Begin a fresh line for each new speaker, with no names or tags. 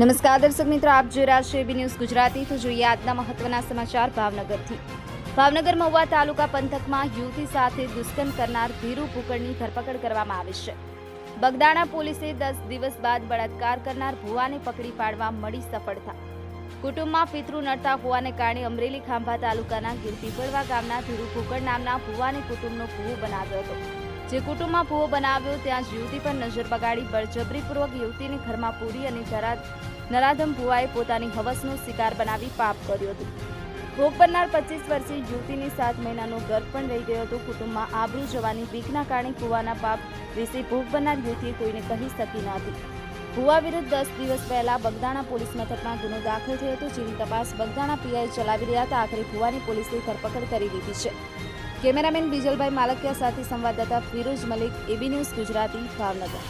નમસ્કાર, દર્શક મિત્રો, આપ જોઈ રહ્યા છો એબી ન્યૂઝ ગુજરાતી. તો જોઈએ આજના મહત્વના સમાચાર ભાવનગરથી. ભાવનગર મહુવા તાલુકા પંથકમાં યુવતી સાથે દુષ્કર્મ કરનાર ધીરુ ભૂકડની ધરપકડ કરવામાં આવી છે. બગદાણા પોલીસે દસ દિવસ બાદ બળાત્કાર કરનાર ભુવાને પકડી પાડવા મળી સફળતા. કુટુંબમાં પિતૃ નડતા હોવાને કારણે અમરેલી ખાંભા તાલુકાના ગીરપીપળવા ગામના ધીરુ ભૂકડ નામના ભુવાને કુટુંબનો ભૂવો બનાવ્યો હતો. જે કુટુંબમાં ભૂવો બનાવ્યો, ત્યાં જ યુવતી પર નજર બગાડી બળજબરીપૂર્વક યુવતીને ઘરમાં પૂરી અને જરા નરાધમ ભુવાએ પોતાની હવસનો શિકાર બનાવી પાપ કર્યો હતો. ભોગ બનનાર પચીસ વર્ષીય યુવતીની સાત મહિનાનો ગર્ભ પણ રહી ગયો હતો. કુટુંબમાં આબરૂ જવાની બીકના કારણે ભુવાના પાપ વિશે ભોગ બનનાર યુવતીએ કોઈને કહી શકી ન હતી. ભુવા વિરુદ્ધ દસ દિવસ પહેલા બગદાણા પોલીસ મથકમાં ગુનો દાખલ થયો હતો, જેની તપાસ બગદાણા પીઆઈ ચલાવી રહ્યા હતા. આખરે ભુવાની પોલીસે ધરપકડ કરી લીધી છે. કેમેરામેન બીજલભાઈ માલકિયા સાથે સંવાદદાતા ફિરોજ મલિક એબી ન્યૂઝ ગુજરાતી ભાવનગર.